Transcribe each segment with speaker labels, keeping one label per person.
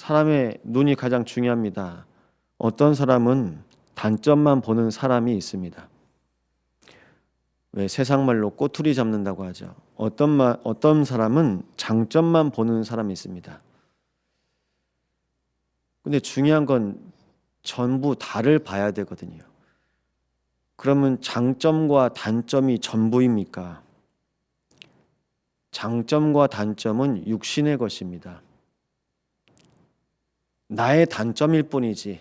Speaker 1: 사람의 눈이 가장 중요합니다. 어떤 사람은 단점만 보는 사람이 있습니다. 왜 세상 말로 꼬투리 잡는다고 하죠. 어떤 마, 어떤 사람은 장점만 보는 사람이 있습니다. 근데 중요한 건 전부 다를 봐야 되거든요. 그러면 장점과 단점이 전부입니까? 장점과 단점은 육신의 것입니다. 나의 단점일 뿐이지,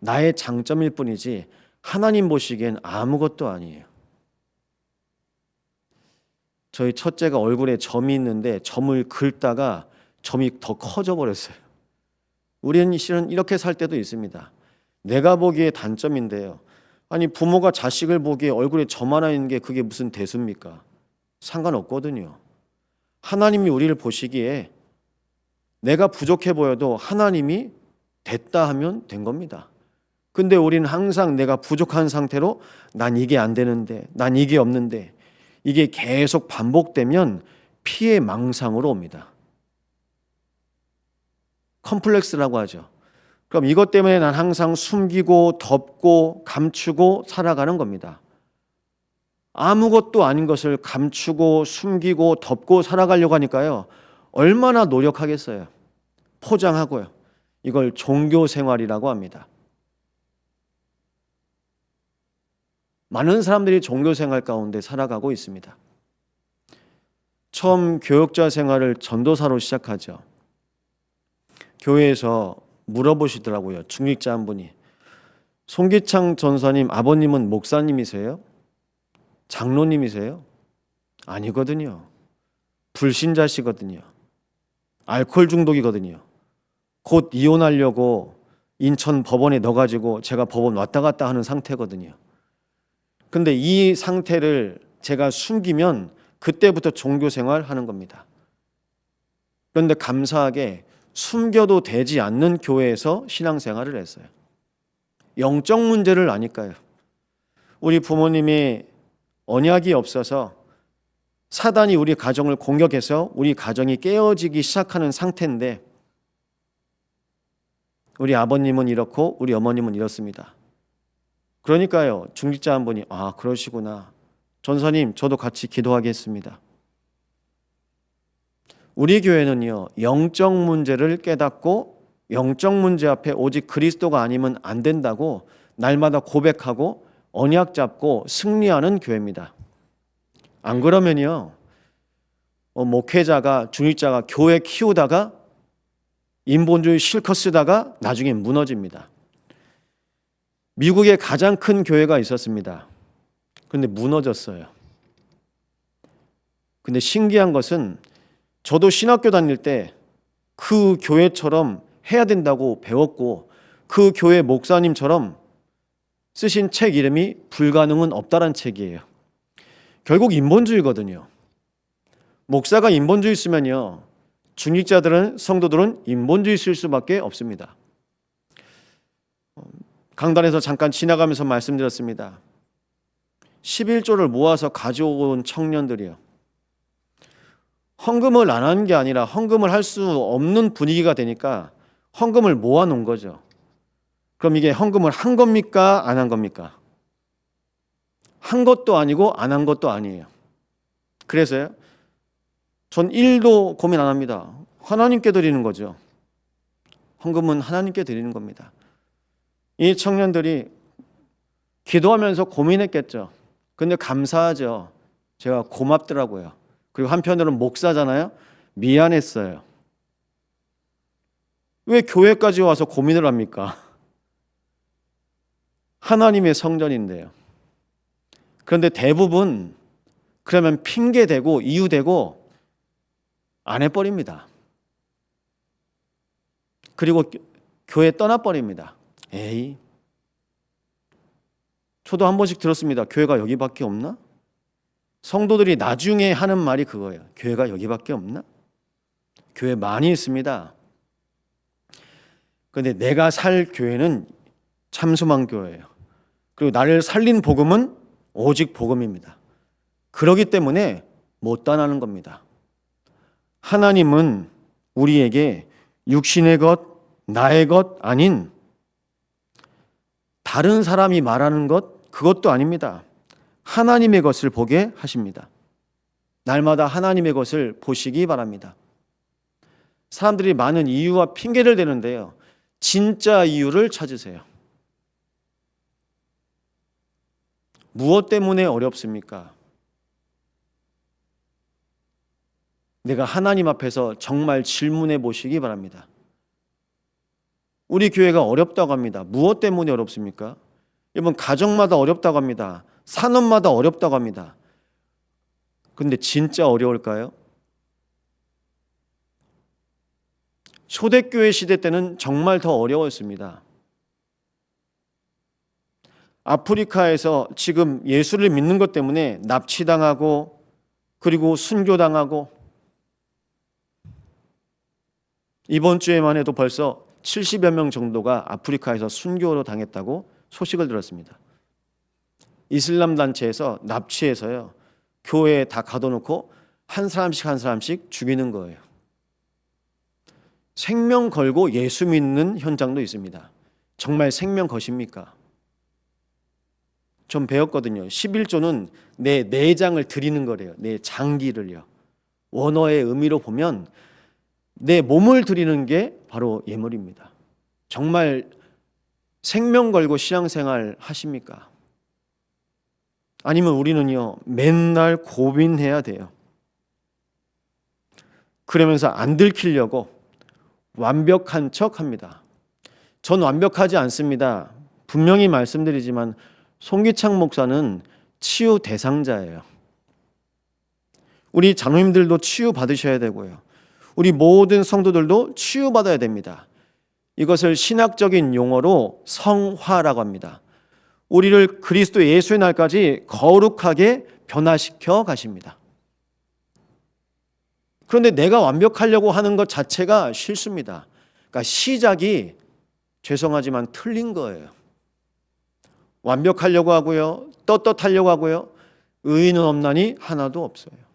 Speaker 1: 나의 장점일 뿐이지, 하나님 보시기엔 아무것도 아니에요. 저희 첫째가 얼굴에 점이 있는데 점을 긁다가 점이 더 커져 버렸어요. 우리는 실은 이렇게 살 때도 있습니다. 내가 보기에 단점인데요. 아니 부모가 자식을 보기에 얼굴에 점 하나 있는 게 그게 무슨 대수입니까? 상관없거든요. 하나님이 우리를 보시기에 내가 부족해 보여도 하나님이 됐다 하면 된 겁니다. 근데 우리는 항상 내가 부족한 상태로 난 이게 안 되는데, 난 이게 없는데, 이게 계속 반복되면 피해 망상으로 옵니다. 컴플렉스라고 하죠. 그럼 이것 때문에 난 항상 숨기고 덮고 감추고 살아가는 겁니다. 아무것도 아닌 것을 감추고 숨기고 덮고 살아가려고 하니까요. 얼마나 노력하겠어요. 포장하고요. 이걸 종교 생활이라고 합니다. 많은 사람들이 종교 생활 가운데 살아가고 있습니다. 처음 교역자 생활을 전도사로 시작하죠. 교회에서 물어보시더라고요. 중직자 한 분이. 송기창 전사님 아버님은 목사님이세요? 장로님이세요? 아니거든요. 불신자시거든요. 알코올 중독이거든요. 곧 이혼하려고 인천 법원에 넣어가지고 제가 법원 왔다 갔다 하는 상태거든요. 근데 이 상태를 제가 숨기면 그때부터 종교 생활 하는 겁니다. 그런데 감사하게 숨겨도 되지 않는 교회에서 신앙생활을 했어요. 영적 문제를 아니까요. 우리 부모님이 언약이 없어서 사단이 우리 가정을 공격해서 우리 가정이 깨어지기 시작하는 상태인데 우리 아버님은 이렇고 우리 어머님은 이렇습니다. 그러니까요. 중직자 한 분이 아, 그러시구나. 전사님, 저도 같이 기도하겠습니다. 우리 교회는요, 영적 문제를 깨닫고 영적 문제 앞에 오직 그리스도가 아니면 안 된다고 날마다 고백하고 언약 잡고 승리하는 교회입니다. 안 그러면요, 어, 목회자가 중직자가 교회 키우다가 인본주의 실컷 쓰다가 나중에 무너집니다. 미국에 가장 큰 교회가 있었습니다. 근데 무너졌어요. 근데 신기한 것은 저도 신학교 다닐 때 그 교회처럼 해야 된다고 배웠고 그 교회 목사님처럼 쓰신 책 이름이 불가능은 없다란 책이에요. 결국 인본주의거든요. 목사가 인본주의 쓰면요. 중직자들은 성도들은 인본주의 쓸 수밖에 없습니다. 강단에서 잠깐 지나가면서 말씀드렸습니다. 11조를 모아서 가져온 청년들이요. 헌금을 안한게 아니라 헌금을 할 수 없는 분위기가 되니까 헌금을 모아 놓은 거죠. 그럼 이게 헌금을 한 겁니까? 안 한 겁니까? 한 것도 아니고 안 한 것도 아니에요. 그래서요. 전 1도 고민 안 합니다. 하나님께 드리는 거죠. 헌금은 하나님께 드리는 겁니다. 이 청년들이 기도하면서 고민했겠죠. 근데 감사하죠. 제가 고맙더라고요. 그리고 한편으로는 목사잖아요. 미안했어요. 왜 교회까지 와서 고민을 합니까? 하나님의 성전인데요. 그런데 대부분 그러면 핑계 대고 이유 대고 안 해버립니다. 그리고 교회 떠나버립니다. 에이. 저도 한 번씩 들었습니다. 교회가 여기밖에 없나? 성도들이 나중에 하는 말이 그거예요. 교회가 여기밖에 없나? 교회 많이 있습니다. 그런데 내가 살 교회는 참소만 교회예요. 그리고 나를 살린 복음은 오직 복음입니다. 그러기 때문에 못 떠나는 겁니다. 하나님은 우리에게 육신의 것, 나의 것 아닌 다른 사람이 말하는 것 그것도 아닙니다. 하나님의 것을 보게 하십니다. 날마다 하나님의 것을 보시기 바랍니다. 사람들이 많은 이유와 핑계를 대는데요. 진짜 이유를 찾으세요. 무엇 때문에 어렵습니까? 내가 하나님 앞에서 정말 질문해 보시기 바랍니다. 우리 교회가 어렵다고 합니다. 무엇 때문에 어렵습니까? 여러분 가정마다 어렵다고 합니다. 산업마다 어렵다고 합니다. 근데 진짜 어려울까요? 초대교회 시대 때는 정말 더 어려웠습니다. 아프리카에서 지금 예수를 믿는 것 때문에 납치당하고 그리고 순교당하고 이번 주에만 해도 벌써 70여 명 정도가 아프리카에서 순교로 당했다고 소식을 들었습니다. 이슬람 단체에서 납치해서요. 교회에 다 가둬놓고 한 사람씩 한 사람씩 죽이는 거예요. 생명 걸고 예수 믿는 현장도 있습니다. 정말 생명 것입니까? 좀 배웠거든요. 11조는 내 내장을 드리는 거래요. 내 장기를요. 원어의 의미로 보면 내 몸을 드리는 게 바로 예물입니다. 정말 생명 걸고 신앙생활 하십니까? 아니면 우리는요, 맨날 고민해야 돼요. 그러면서 안 들키려고 완벽한 척 합니다. 전 완벽하지 않습니다. 분명히 말씀드리지만 송기창 목사는 치유 대상자예요. 우리 장로님들도 치유 받으셔야 되고요. 우리 모든 성도들도 치유 받아야 됩니다. 이것을 신학적인 용어로 성화라고 합니다. 우리를 그리스도 예수의 날까지 거룩하게 변화시켜 가십니다. 그런데 내가 완벽하려고 하는 것 자체가 실수입니다. 그러니까 시작이 죄송하지만 틀린 거예요. 완벽하려고 하고요. 떳떳하려고 하고요. 의인은 없나니 하나도 없어요.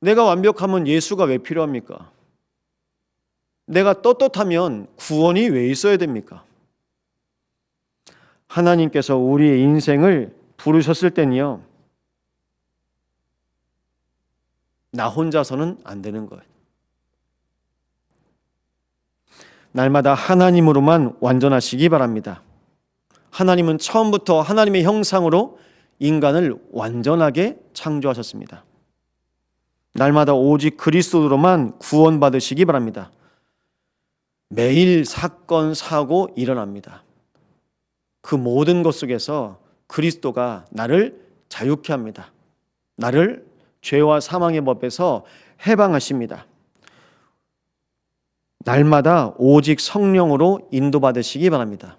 Speaker 1: 내가 완벽하면 예수가 왜 필요합니까? 내가 떳떳하면 구원이 왜 있어야 됩니까? 하나님께서 우리의 인생을 부르셨을 때는요. 나 혼자서는 안 되는 거예요. 날마다 하나님으로만 완전하시기 바랍니다. 하나님은 처음부터 하나님의 형상으로 인간을 완전하게 창조하셨습니다. 날마다 오직 그리스도로만 구원받으시기 바랍니다. 매일 사건, 사고 일어납니다. 그 모든 것 속에서 그리스도가 나를 자유케 합니다. 나를 죄와 사망의 법에서 해방하십니다. 날마다 오직 성령으로 인도받으시기 바랍니다.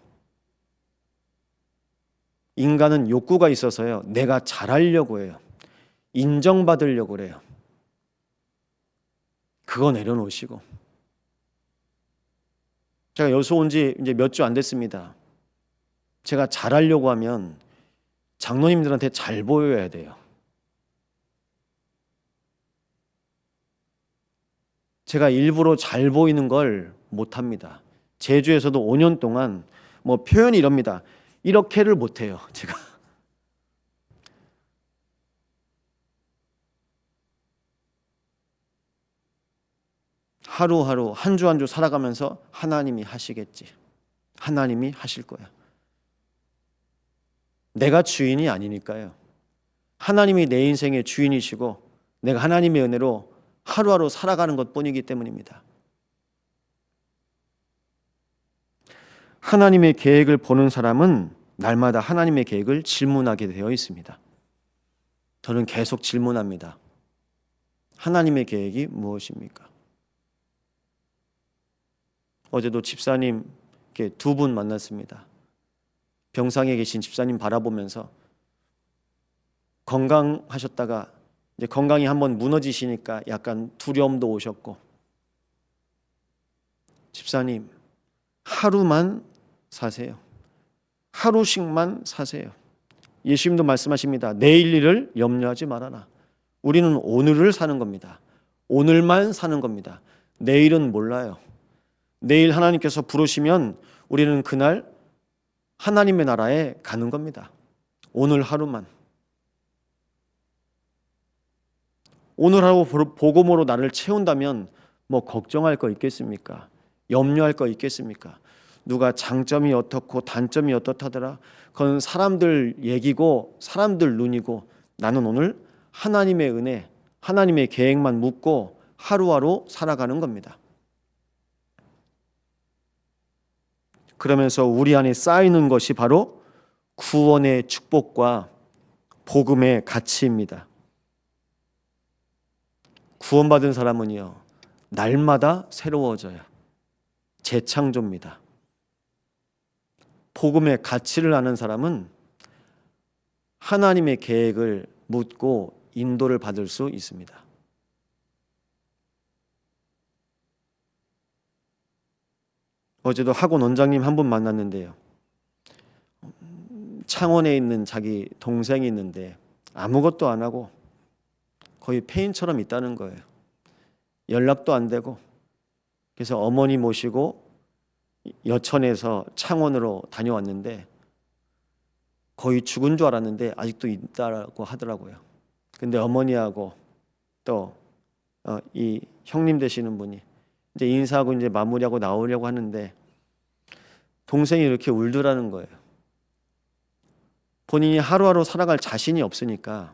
Speaker 1: 인간은 욕구가 있어서요. 내가 잘하려고 해요. 인정받으려고 그래요. 그거 내려놓으시고. 제가 여수 온 지 이제 몇 주 안 됐습니다. 제가 잘하려고 하면 장로님들한테 잘 보여야 돼요. 제가 일부러 잘 보이는 걸 못합니다. 제주에서도 5년 동안 뭐 표현이 이럽니다. 이렇게를 못해요. 제가. 하루하루 한 주 한 주 살아가면서 하나님이 하시겠지. 하나님이 하실 거야. 내가 주인이 아니니까요. 하나님이 내 인생의 주인이시고 내가 하나님의 은혜로 하루하루 살아가는 것 뿐이기 때문입니다. 하나님의 계획을 보는 사람은 날마다 하나님의 계획을 질문하게 되어 있습니다. 저는 계속 질문합니다. 하나님의 계획이 무엇입니까? 어제도 집사님 두 분 만났습니다. 병상에 계신 집사님 바라보면서 건강하셨다가 이제 건강이 한번 무너지시니까 약간 두려움도 오셨고 집사님 하루만 사세요. 하루씩만 사세요. 예수님도 말씀하십니다. 내일 일을 염려하지 말아라. 우리는 오늘을 사는 겁니다. 오늘만 사는 겁니다. 내일은 몰라요. 내일 하나님께서 부르시면 우리는 그날 하나님의 나라에 가는 겁니다. 오늘 하루만. 오늘 하루 복음으로 나를 채운다면 뭐 걱정할 거 있겠습니까? 염려할 거 있겠습니까? 누가 장점이 어떻고 단점이 어떻다더라. 그건 사람들 얘기고 사람들 눈이고 나는 오늘 하나님의 은혜, 하나님의 계획만 묻고 하루하루 살아가는 겁니다. 그러면서 우리 안에 쌓이는 것이 바로 구원의 축복과 복음의 가치입니다. 구원받은 사람은요, 날마다 새로워져요. 재창조입니다. 복음의 가치를 아는 사람은 하나님의 계획을 묻고 인도를 받을 수 있습니다. 어제도 학원 원장님 한 분 만났는데요. 창원에 있는 자기 동생이 있는데 아무것도 안 하고 거의 폐인처럼 있다는 거예요. 연락도 안 되고 그래서 어머니 모시고 여천에서 창원으로 다녀왔는데 거의 죽은 줄 알았는데 아직도 있다고 하더라고요. 근데 어머니하고 또이 형님 되시는 분이 이제 인사하고 이제 마무리하고 나오려고 하는데 동생이 이렇게 울더라는 거예요. 본인이 하루하루 살아갈 자신이 없으니까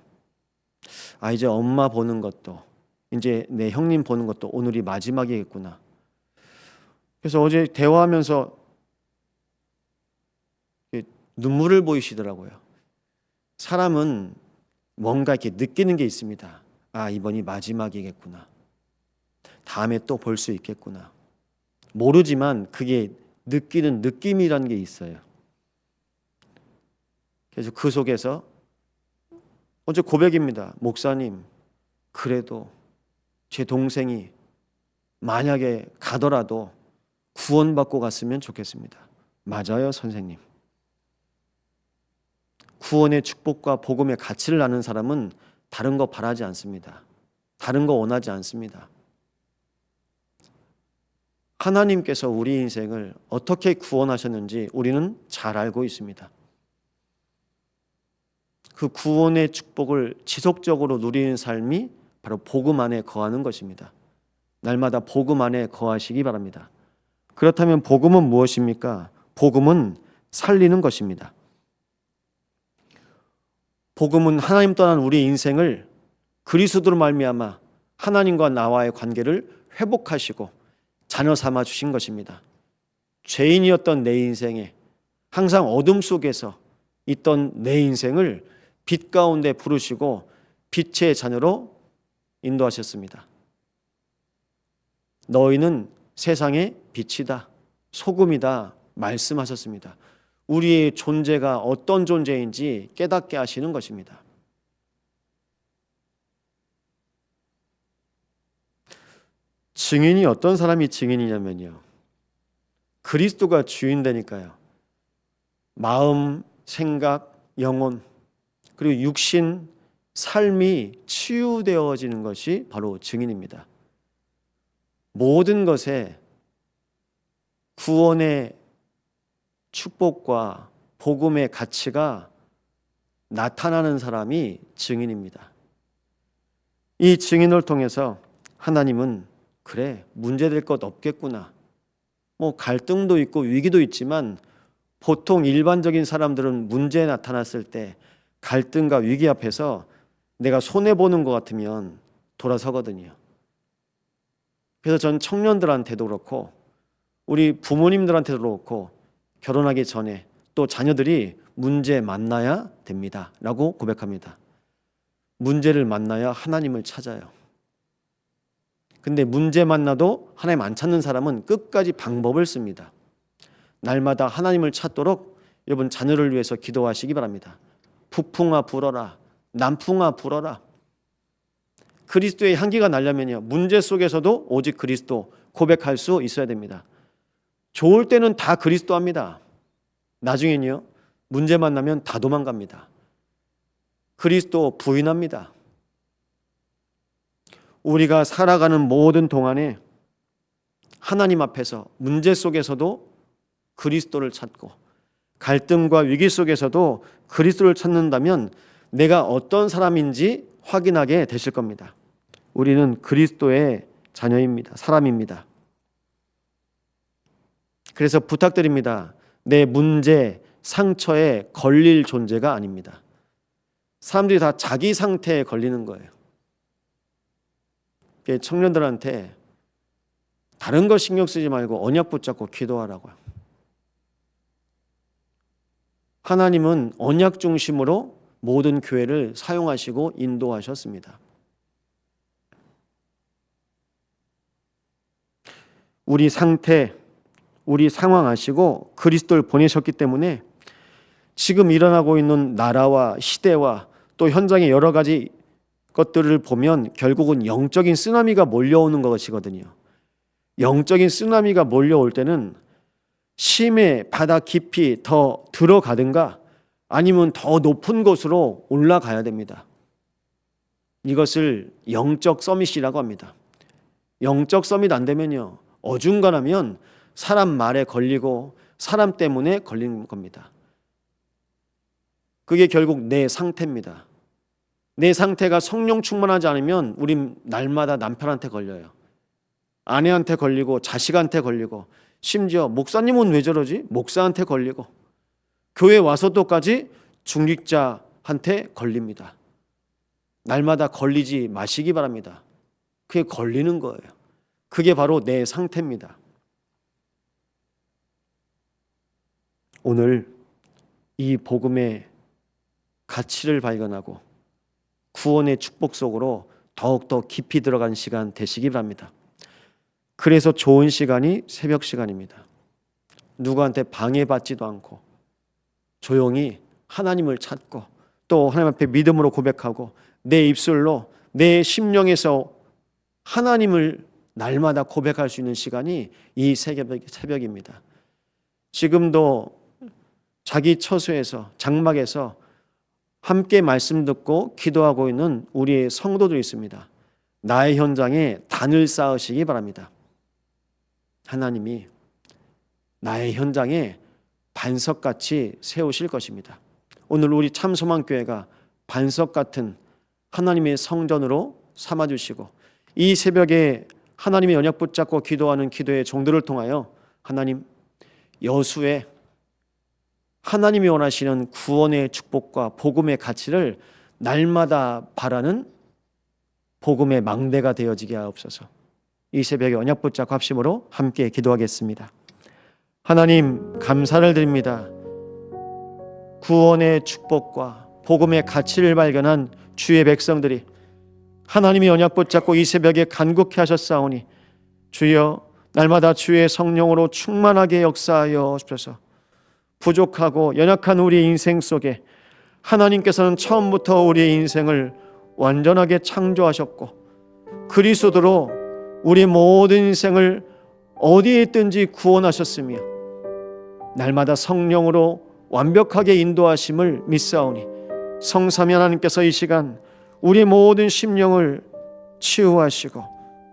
Speaker 1: 아 이제 엄마 보는 것도 이제 내 형님 보는 것도 오늘이 마지막이겠구나. 그래서 어제 대화하면서 눈물을 보이시더라고요. 사람은 뭔가 이렇게 느끼는 게 있습니다. 아, 이번이 마지막이겠구나. 다음에 또 볼 수 있겠구나. 모르지만 그게 느끼는 느낌이라는 게 있어요. 그래서 그 속에서 어제 고백입니다. 목사님, 그래도 제 동생이 만약에 가더라도 구원받고 갔으면 좋겠습니다. 맞아요, 선생님. 구원의 축복과 복음의 가치를 아는 사람은 다른 거 바라지 않습니다. 다른 거 원하지 않습니다. 하나님께서 우리 인생을 어떻게 구원하셨는지 우리는 잘 알고 있습니다. 그 구원의 축복을 지속적으로 누리는 삶이 바로 복음 안에 거하는 것입니다. 날마다 복음 안에 거하시기 바랍니다. 그렇다면 복음은 무엇입니까? 복음은 살리는 것입니다. 복음은 하나님 떠난 우리 인생을 그리스도로 말미암아 하나님과 나와의 관계를 회복하시고 자녀 삼아 주신 것입니다. 죄인이었던 내 인생에 항상 어둠 속에서 있던 내 인생을 빛 가운데 부르시고 빛의 자녀로 인도하셨습니다. 너희는 세상의 빛이다, 소금이다 말씀하셨습니다. 우리의 존재가 어떤 존재인지 깨닫게 하시는 것입니다. 증인이 어떤 사람이 증인이냐면요. 그리스도가 주인 되니까요. 마음, 생각, 영혼, 그리고 육신, 삶이 치유되어지는 것이 바로 증인입니다. 모든 것에 구원의 축복과 복음의 가치가 나타나는 사람이 증인입니다. 이 증인을 통해서 하나님은 그래 문제될 것 없겠구나. 뭐 갈등도 있고 위기도 있지만 보통 일반적인 사람들은 문제 나타났을 때 갈등과 위기 앞에서 내가 손해 보는 것 같으면 돌아서거든요. 그래서 전 청년들한테도 그렇고 우리 부모님들한테도 그렇고 결혼하기 전에 또 자녀들이 문제 만나야 됩니다. 라고 고백합니다. 문제를 만나야 하나님을 찾아요. 근데 문제 만나도 하나님 안 찾는 사람은 끝까지 방법을 씁니다. 날마다 하나님을 찾도록 여러분 자녀를 위해서 기도하시기 바랍니다. 북풍아 불어라. 남풍아 불어라. 그리스도의 향기가 날려면요. 문제 속에서도 오직 그리스도 고백할 수 있어야 됩니다. 좋을 때는 다 그리스도 합니다. 나중엔요. 문제 만나면 다 도망갑니다. 그리스도 부인합니다. 우리가 살아가는 모든 동안에 하나님 앞에서 문제 속에서도 그리스도를 찾고 갈등과 위기 속에서도 그리스도를 찾는다면 내가 어떤 사람인지 확인하게 되실 겁니다. 우리는 그리스도의 자녀입니다. 사람입니다. 그래서 부탁드립니다. 내 문제, 상처에 걸릴 존재가 아닙니다. 사람들이 다 자기 상태에 걸리는 거예요. 그게 청년들한테 다른 거 신경 쓰지 말고 언약 붙잡고 기도하라고요. 하나님은 언약 중심으로 모든 교회를 사용하시고 인도하셨습니다. 우리 상태, 우리 상황 아시고 그리스도를 보내셨기 때문에 지금 일어나고 있는 나라와 시대와 또 현장의 여러 가지 것들을 보면 결국은 영적인 쓰나미가 몰려오는 것이거든요. 영적인 쓰나미가 몰려올 때는 심해 바다 깊이 더 들어가든가 아니면 더 높은 곳으로 올라가야 됩니다. 이것을 영적 서밋이라고 합니다. 영적 서밋 안 되면요. 어중간하면 사람 말에 걸리고 사람 때문에 걸리는 겁니다. 그게 결국 내 상태입니다. 내 상태가 성령 충만하지 않으면 우린 날마다 남편한테 걸려요. 아내한테 걸리고 자식한테 걸리고 심지어 목사님은 왜 저러지? 목사한테 걸리고 교회 와서 또까지 중직자한테 걸립니다. 날마다 걸리지 마시기 바랍니다. 그게 걸리는 거예요. 그게 바로 내 상태입니다. 오늘 이 복음의 가치를 발견하고 구원의 축복 속으로 더욱더 깊이 들어간 시간 되시기 바랍니다. 그래서 좋은 시간이 새벽 시간입니다. 누구한테 방해받지도 않고 조용히 하나님을 찾고 또 하나님 앞에 믿음으로 고백하고 내 입술로 내 심령에서 하나님을 날마다 고백할 수 있는 시간이 이 새벽, 새벽입니다. 지금도 자기 처소에서 장막에서 함께 말씀 듣고 기도하고 있는 우리의 성도들이 있습니다. 나의 현장에 단을 쌓으시기 바랍니다. 하나님이 나의 현장에 반석같이 세우실 것입니다. 오늘 우리 참소망교회가 반석 같은 하나님의 성전으로 삼아주시고 이 새벽에 하나님의 연약 붙잡고 기도하는 기도의 종들을 통하여 하나님 여수에 하나님이 원하시는 구원의 축복과 복음의 가치를 날마다 바라는 복음의 망대가 되어지게 하옵소서. 이 새벽에 언약 붙잡고 합심으로 함께 기도하겠습니다. 하나님 감사를 드립니다. 구원의 축복과 복음의 가치를 발견한 주의 백성들이 하나님의 언약 붙잡고 이 새벽에 간곡히 하셨사오니 주여 날마다 주의 성령으로 충만하게 역사하여 주셔서 부족하고 연약한 우리의 인생 속에 하나님께서는 처음부터 우리의 인생을 완전하게 창조하셨고 그리스도로 우리 모든 인생을 어디에 있든지 구원하셨으며 날마다 성령으로 완벽하게 인도하심을 믿사오니 성삼위 하나님께서 이 시간 우리 모든 심령을 치유하시고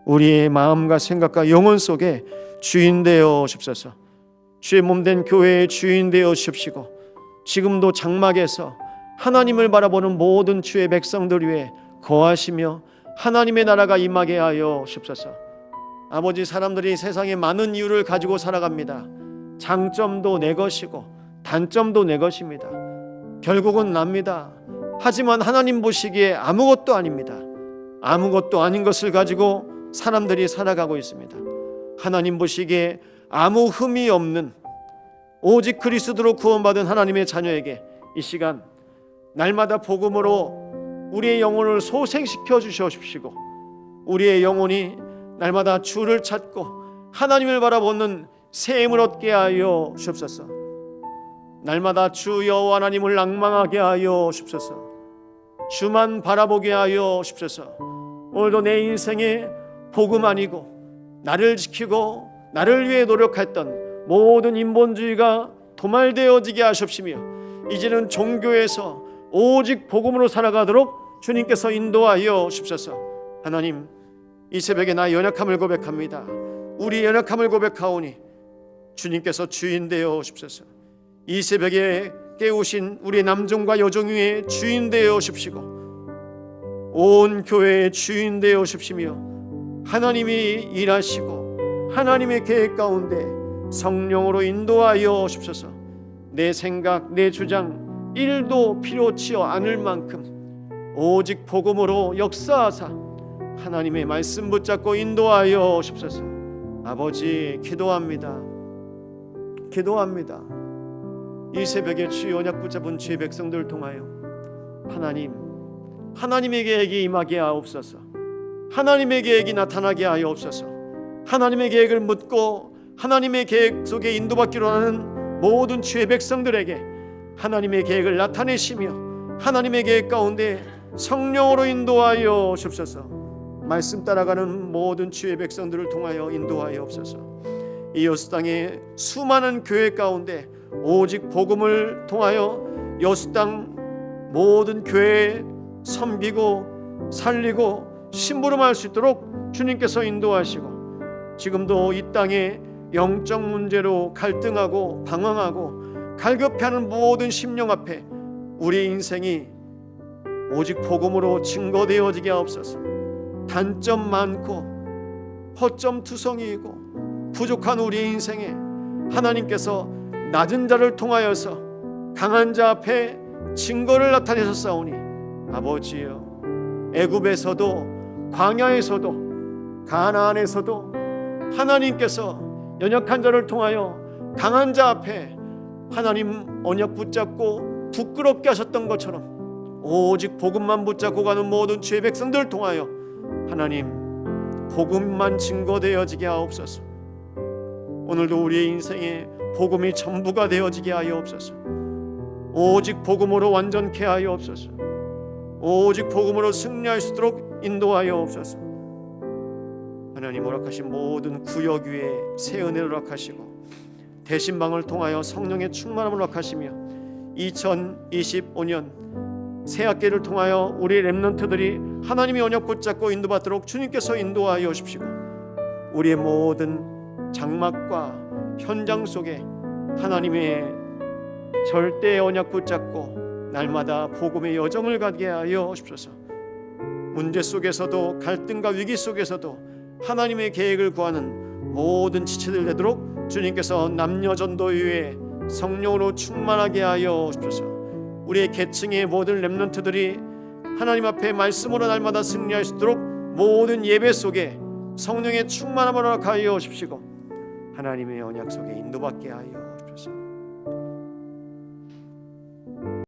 Speaker 1: 우리의 마음과 생각과 영혼 속에 주인 되어 주옵소서. 주의 몸된 교회의 주인 되어 주십시고 지금도 장막에서 하나님을 바라보는 모든 주의 백성들 위해 거하시며 하나님의 나라가 임하게 하여 주옵소서. 아버지 사람들이 세상에 많은 이유를 가지고 살아갑니다. 장점도 내 것이고 단점도 내 것입니다. 결국은 납니다. 하지만 하나님 보시기에 아무것도 아닙니다. 아무것도 아닌 것을 가지고 사람들이 살아가고 있습니다. 하나님 보시기에 아무 흠이 없는 오직 그리스도로 구원받은 하나님의 자녀에게 이 시간 날마다 복음으로 우리의 영혼을 소생시켜 주시옵시고 우리의 영혼이 날마다 주를 찾고 하나님을 바라보는 새 힘을 얻게 하여 주옵소서. 날마다 주 여호와 하나님을 낭망하게 하여 주옵소서. 주만 바라보게 하여 주옵소서. 오늘도 내 인생에 복음 아니고 나를 지키고 나를 위해 노력했던 모든 인본주의가 도말되어지게 하십시며 이제는 종교에서 오직 복음으로 살아가도록 주님께서 인도하여 주옵소서. 하나님 이 새벽에 나의 연약함을 고백합니다. 우리 연약함을 고백하오니 주님께서 주인 되어 오십소서. 이 새벽에 깨우신 우리 남종과 여종 위에 주인 되어 오십시고 온 교회의 주인 되어 오십시며 하나님이 일하시고 하나님의 계획 가운데 성령으로 인도하여 오십소서. 내 생각, 내 주장 일도 필요치 않을 만큼 오직 복음으로 역사하사 하나님의 말씀 붙잡고 인도하여 오십소서. 아버지 기도합니다. 기도합니다. 이 새벽에 주의 언약 붙잡은 주의 백성들을 통하여 하나님 하나님의 계획이 임하게 하옵소서. 하나님의 계획이 나타나게 하옵소서. 하나님의 계획을 묻고 하나님의 계획 속에 인도받기로 하는 모든 주의 백성들에게 하나님의 계획을 나타내시며 하나님의 계획 가운데 성령으로 인도하여 주옵소서. 말씀 따라가는 모든 주의 백성들을 통하여 인도하여 없소서. 이 여수 땅의 수많은 교회 가운데 오직 복음을 통하여 여수 땅 모든 교회에 섬기고 살리고 심부름할 수 있도록 주님께서 인도하시고 지금도 이 땅에 영적 문제로 갈등하고 방황하고 갈급해하는 모든 심령 앞에 우리 인생이 오직 복음으로 증거되어지게 하옵소서. 단점 많고 허점 투성이이고 부족한 우리 인생에 하나님께서 낮은 자를 통하여서 강한 자 앞에 증거를 나타내셨사오니 아버지여 애굽에서도 광야에서도 가나안에서도 하나님께서 연약한 자를 통하여 강한 자 앞에 하나님 언약 붙잡고 부끄럽게 하셨던 것처럼 오직 복음만 붙잡고 가는 모든 죄 백성들을 통하여 하나님 복음만 증거되어지게 하옵소서. 오늘도 우리의 인생에 복음이 전부가 되어지게 하여 없소서. 오직 복음으로 완전케 하여 없소서. 오직 복음으로 승리할 수 있도록 인도하여 없소서. 하나님 허락하신 모든 구역 위에 새 은혜를 허락하시고 대신방을 통하여 성령의 충만함을 허락하시며 2025년 새 학기를 통하여 우리 렘넌트들이 하나님의 언약 붙잡고 인도받도록 주님께서 인도하여 오십시고 우리의 모든 장막과 현장 속에 하나님의 절대 언약 붙잡고 날마다 복음의 여정을 가게 하여 오십소서. 문제 속에서도 갈등과 위기 속에서도 하나님의 계획을 구하는 모든 지체들 되도록 주님께서 남녀 전도위에 성령으로 충만하게 하여 오십소서. 우리의 계층의 모든 렘넌트들이 하나님 앞에 말씀으로 날마다 승리할 수 있도록 모든 예배 속에 성령의 충만함을 허락하여 오십시고 하나님의 언약 속에 인도받게 하여